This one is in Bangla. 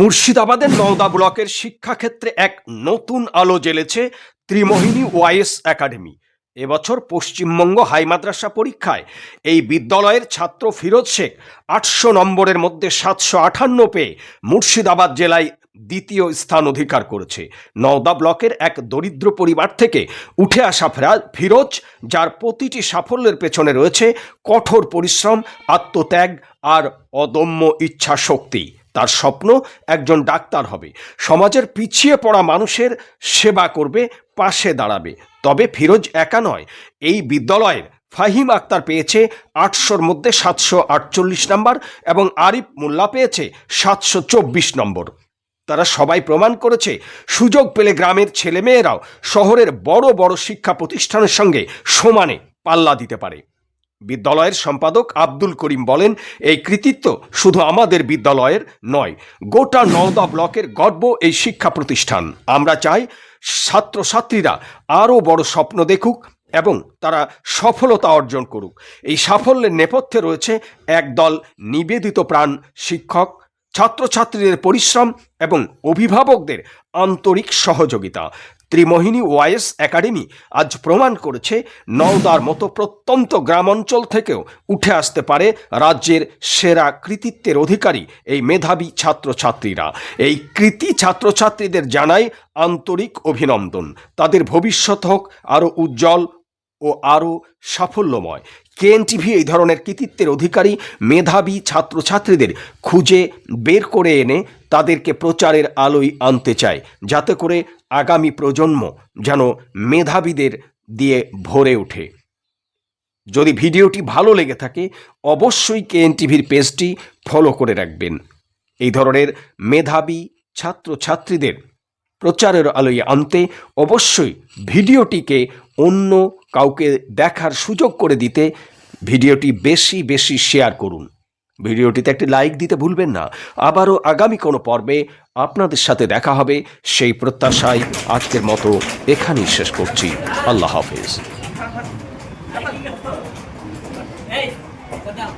মুর্শিদাবাদের নওদা ব্লকের শিক্ষাক্ষেত্রে এক নতুন আলো জ্বেলেছে ত্রিমোহিনী ওয়াইএস একাডেমি। এবছর পশ্চিমবঙ্গ হাই মাদ্রাসা পরীক্ষায় এই বিদ্যালয়ের ছাত্র ফিরোজ শেখ আটশো নম্বরের মধ্যে সাতশো আটান্ন পেয়ে মুর্শিদাবাদ জেলায় দ্বিতীয় স্থান অধিকার করেছে। নওদা ব্লকের এক দরিদ্র পরিবার থেকে উঠে আসা ফেরা- ফিরোজ, যার প্রতিটি সাফল্যের পেছনে রয়েছে কঠোর পরিশ্রম, আত্মত্যাগ আর অদম্য ইচ্ছা শক্তি তার স্বপ্ন একজন ডাক্তার হবে। সমাজের পিছিয়ে পড়া মানুষের সেবা করবে, পাশে দাঁড়াবে। তবে ফিরোজ একা নয়, এই বিদ্যালয়ের ফাহিম আক্তার পেয়েছে আটশোর মধ্যে সাতশো আটচল্লিশ নম্বর এবং আরিফ মোল্লা পেয়েছে সাতশো চব্বিশ নম্বর। তারা সবাই প্রমাণ করেছে, সুযোগ পেলে গ্রামের ছেলেমেয়েরাও শহরের বড় বড় শিক্ষা প্রতিষ্ঠানের সঙ্গে সমানে পাল্লা দিতে পারে। বিদ্যালয়ের সম্পাদক আব্দুল করিম বলেন, এই কৃতিত্ব শুধু আমাদের বিদ্যালয়ের নয়, গোটা নওদা ব্লকের গর্ব এই শিক্ষা প্রতিষ্ঠান। আমরা চাই ছাত্রছাত্রীরা আরও বড় স্বপ্ন দেখুক এবং তারা সফলতা অর্জন করুক। এই সাফল্যের নেপথ্যে রয়েছে একদল নিবেদিত প্রাণ শিক্ষক ছাত্রছাত্রীদের পরিশ্রম এবং অভিভাবকদের আন্তরিক সহযোগিতা। ত্রিমোহিনী ওয়াইএস একাডেমি আজ প্রমাণ করেছে, নওদার মতো প্রত্যন্ত গ্রাম অঞ্চল থেকেও উঠে আসতে পারে রাজ্যের সেরা কৃতিত্বের অধিকারী এই মেধাবী ছাত্রছাত্রীরা। এই কৃতি ছাত্রছাত্রীদের জানাই আন্তরিক অভিনন্দন। তাদের ভবিষ্যৎ হোক আরও উজ্জ্বল ও আরও সাফল্যময়। কেএনটিভি এই ধরনের কৃতিত্বের অধিকারী মেধাবী ছাত্রছাত্রীদের খুঁজে বের করে এনে তাদেরকে প্রচারের আলোয় আনতে চায়, যাতে করে আগামী প্রজন্ম যেন মেধাবীদের দিয়ে ভরে ওঠে। যদি ভিডিওটি ভালো লেগে থাকে, অবশ্যই কেএনটিভির পেজটি ফলো করে রাখবেন। এই ধরনের মেধাবী ছাত্রছাত্রীদের প্রচারের আলোয় আনতে অবশ্যই ভিডিওটিকে অন্য কাউকে দেখার সুযোগ করে দিতে ভিডিওটি বেশি বেশি শেয়ার করুন। ভিডিওটিতে একটি লাইক দিতে ভুলবেন না। আবারও আগামী কোনো পর্বে আপনাদের সাথে দেখা হবে। সেই প্রত্যাশায় আজকের মতো এখানেই শেষ করছি। আল্লাহ হাফেজ। Hey, sit down.